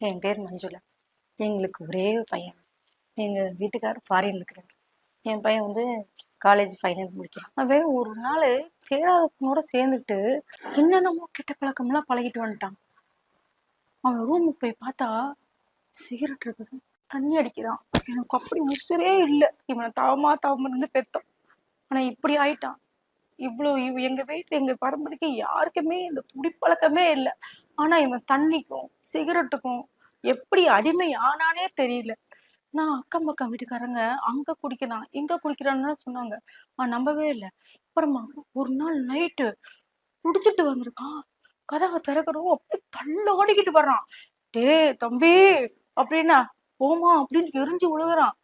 என் பேர் மஞ்சுளா. எங்களுக்கு ஒரே பையன். எங்கள் வீட்டுக்காரர் ஃபாரின் இருக்கிறார். என் பையன் வந்து காலேஜ் ஃபைனல் முடிக்கிறான். அவன் ஒரு நாள் சேராத பொண்ணோட சேர்ந்துக்கிட்டு என்னென்னமோ கெட்ட பழக்கம்லாம் பழகிட்டு வந்துட்டான். அவன் ரூமுக்கு போய் பார்த்தா சிகரெட் இருக்குது. தண்ணி அடிக்கிறான் எனக்கு அப்படி உசுரே இல்லை. இவனை தவமா தவம் இருந்து பெத்தோம். ஆனால் இப்படி ஆயிட்டான். இவ்வளோ இவ் எங்க வீட்டில் எங்க பரம்பரைக்கு யாருக்குமே இந்த குடிப்பழக்கமே இல்லை. ஆனா இவன் தண்ணிக்கும் சிகரெட்டுக்கும் எப்படி அடிமை ஆனானே தெரியல. நான் அக்கம் பக்கம் வீட்டுக்காரங்க அங்க குடிக்கிறான் இங்க குடிக்கிறான்னு சொன்னாங்க. நான் நம்பவே இல்லை. அப்புறமா ஒரு நாள் நைட்டு குடிச்சிட்டு வந்திருக்கான். கதவை திறக்கிறோம் அப்படி தள்ளாடிக்கிட்டு வர்றான். டேய் தம்பி அப்படின்னா போமா அப்படின்னு எரிஞ்சு விழுகுறான்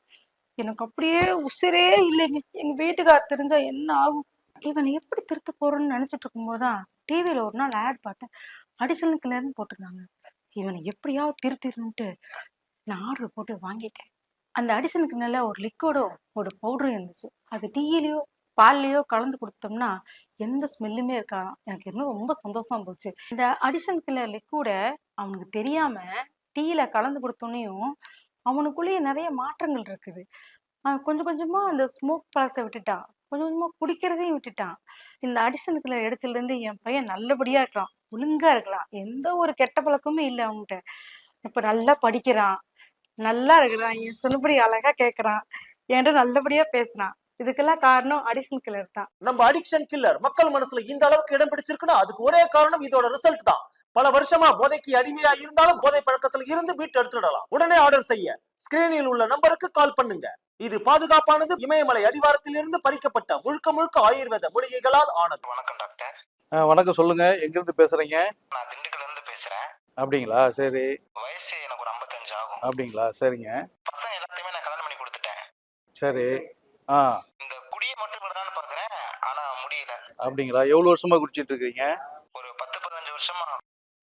எனக்கு அப்படியே உசிரே இல்லைங்க. எங்க வீட்டுக்கார தெரிஞ்சா என்ன ஆகும்? இவனை எப்படி திருத்த போறோம்னு நினைச்சிட்டு இருக்கும்போதுதான் டிவியில ஒரு நாள் ஆட் பார்த்தேன். அடிஷனல் கிளர்னு போட்டிருந்தாங்க. இவனை எப்படியாவது திருத்திடணுன்ட்டு நான் ஆர்டர் போட்டு வாங்கிட்டேன். அந்த அடிஷனுக்கு மேல ஒரு லிக்விடோ ஒரு பவுடரும் இருந்துச்சு. அது டீயிலையோ பால்லையோ கலந்து கொடுத்தோம்னா எந்த ஸ்மெல்லுமே இருக்காதான் எனக்கு இன்னும் ரொம்ப சந்தோஷமா போச்சு. இந்த அடிஷன் கிளர் லிக்விட அவனுக்கு தெரியாம டீயில கலந்து கொடுத்தோன்னையும் அவனுக்குள்ளேயே நிறைய மாற்றங்கள் இருக்குது. அவன் கொஞ்சம் கொஞ்சமா அந்த ஸ்மோக் பழத்தை விட்டுட்டான். கொஞ்சம் கொஞ்சமா குடிக்கிறதையும் விட்டுட்டான். இந்த அடிஷன் கிளர் இடத்துல இருந்து என் பையன் நல்லபடியா இருக்கான். ஒழுங்கா இருக்கலாம். எந்த ஒரு கெட்ட பழக்கமும் இல்லை அவன்கிட்ட. இப்ப நல்லா படிக்கிறான். நல்லா இருக்கிறான். என் சொன்னபடி அழகா கேக்குறான். என்கிட்ட நல்லபடியா பேசுறான் இதுக்கெல்லாம் காரணம் அடிஷன் கில்லர் தான். நம்ம அடிக்ஷன் கில்லர் மக்கள் மனசுல இந்த அளவுக்கு இடம் பிடிச்சிருக்குன்னா அதுக்கு ஒரே காரணம் இதோட ரிசல்ட் தான். பல வருஷமா போதைக்கு அடிமையா இருந்தாலும் போதை பழக்கத்துல இருந்து மீட்டு எடுத்துடலாம் உடனே ஆர்டர் செய்ய. ஸ்கிரீனில் உள்ள நம்பருக்கு கால் பண்ணுங்க. இது பாதுகாப்பானது இமயமலை அடிவாரத்தில் இருந்து பறிக்கப்பட்ட முழுக்க முழுக்க ஆயுர்வேத மூலிகைகளால் ஆனது. வணக்கம் டாக்டர் வணக்கம் சொல்லுங்க. எங்கிருந்து பேசுறீங்க? நான் திண்டுக்கல்ல இருந்து பேசுறேன். அப்படிங்களா? சரி. வயசு எனக்கு ஒரு 55 ஆகும். அப்படிங்களா? சரிங்க. பசங்க எல்லாத்தையுமே நான் கல்யாணம் பண்ணி கொடுத்துட்டேன். சரி. ஆ. இந்த குடியை மட்டும் விடலான்னு பாக்குறேன். ஆனா முடியல. அப்படிங்களா? எவ்வளோ வருஷமா குடிச்சிட்டு இருக்கீங்க? ஒரு பத்து பதினஞ்சு வருஷமா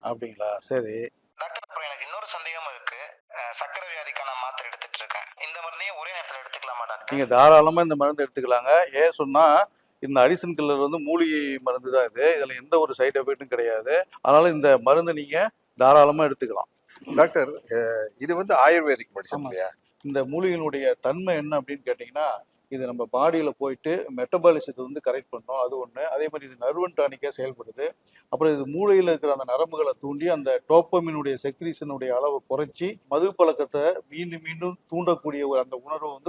அப்படிங்களா? சரி. டாக்டர் அப்புறம் எனக்கு இன்னொரு சந்தேகம் இருக்கு. அஹ், சர்க்கரை வியாதிக்கான மாத்திரை எடுத்துட்டு இருக்கேன். இந்த மருந்தையும் ஒரே நேரத்துல எடுத்துக்கலாமா டாக்டர்? நீங்க தாராளமா இந்த மருந்து எடுத்துக்கலாங்க. ஏன் சொன்னா இந்த அடிசன் கில்லர் வந்து மூலிகை மருந்து தான் இது. இதுல எந்த ஒரு சைடு எஃபெக்ட்டும் கிடையாது. அதனால இந்த மருந்து நீங்க தாராளமா எடுத்துக்கலாம். டாக்டர் இது வந்து ஆயுர்வேதிக் மெடிசன். இல்லையா? இந்த மூலிகையினுடைய தன்மை என்ன அப்படின்னு கேட்டிங்கன்னா இது நம்ம பாடியில் போயிட்டு மெட்டபாலிசத்தை வந்து கரெக்ட் பண்ணும். அது ஒன்று அதே மாதிரி இது நர்வன் டானிக்காக செயல்படுது. அப்புறம் இது மூளையில் இருக்கிற அந்த நரம்புகளை தூண்டி அந்த டோப்பமினுடைய செக்ரீஷனுடைய அளவை குறைச்சி மது பழக்கத்தை மீண்டும் மீண்டும் தூண்டக்கூடிய ஒரு அந்த உணர்வை வந்து